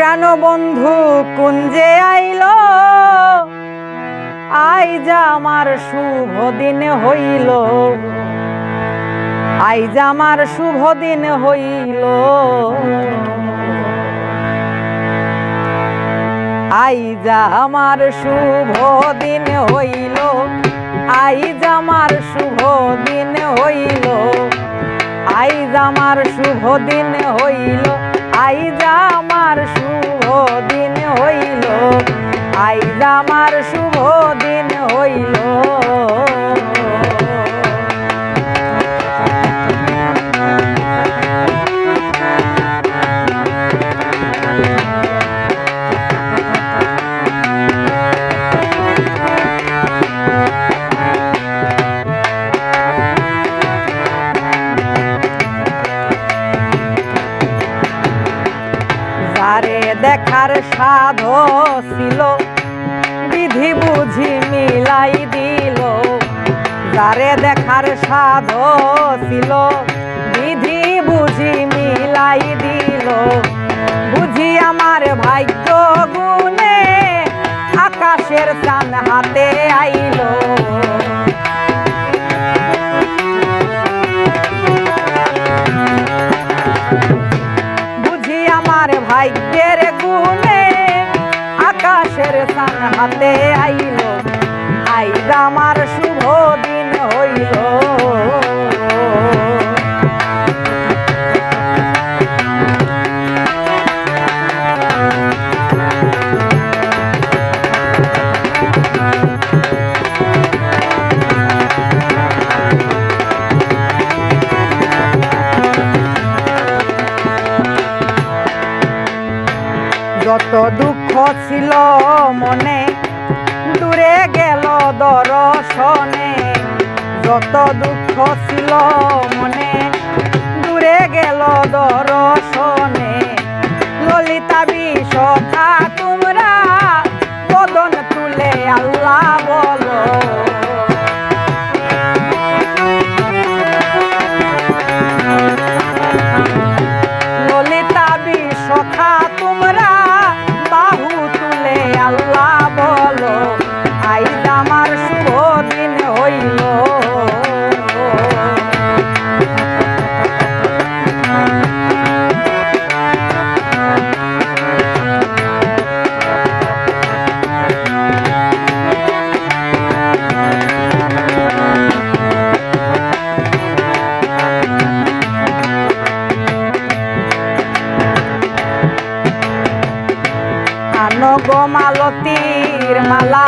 প্রাণ বন্ধু কুঞ্জে আইল? আইজ আমার শুভ দিন হইল। আইজ আমার শুভ দিন হইল। আইজ আমার শুভ দিন হইল। আইজ আমার শুভ দিন হইল। আইজ আমার শুভ দিন হইল। আইজ আমার শুভ দিন হইল। আইজা আমার শুভ দিন হইল। যারে দেখার সাধ ছিল। বিধি বুঝি মিলাই দিল। যারে দেখার সাধ ছিল, বিধি বুঝি মিলাই দিল। বুঝি আমার ভাগ্য গুণে আকাশের চান হাতে আইলো। সান হাতে আইল আইজ আমার শুভ দিন হইল। যত দুঃখ ছিল মনে দূরে গেল দর্শনে। যত দুঃখ ছিল মনে দূরে গেল দর্শনে। গো মালতীর মালা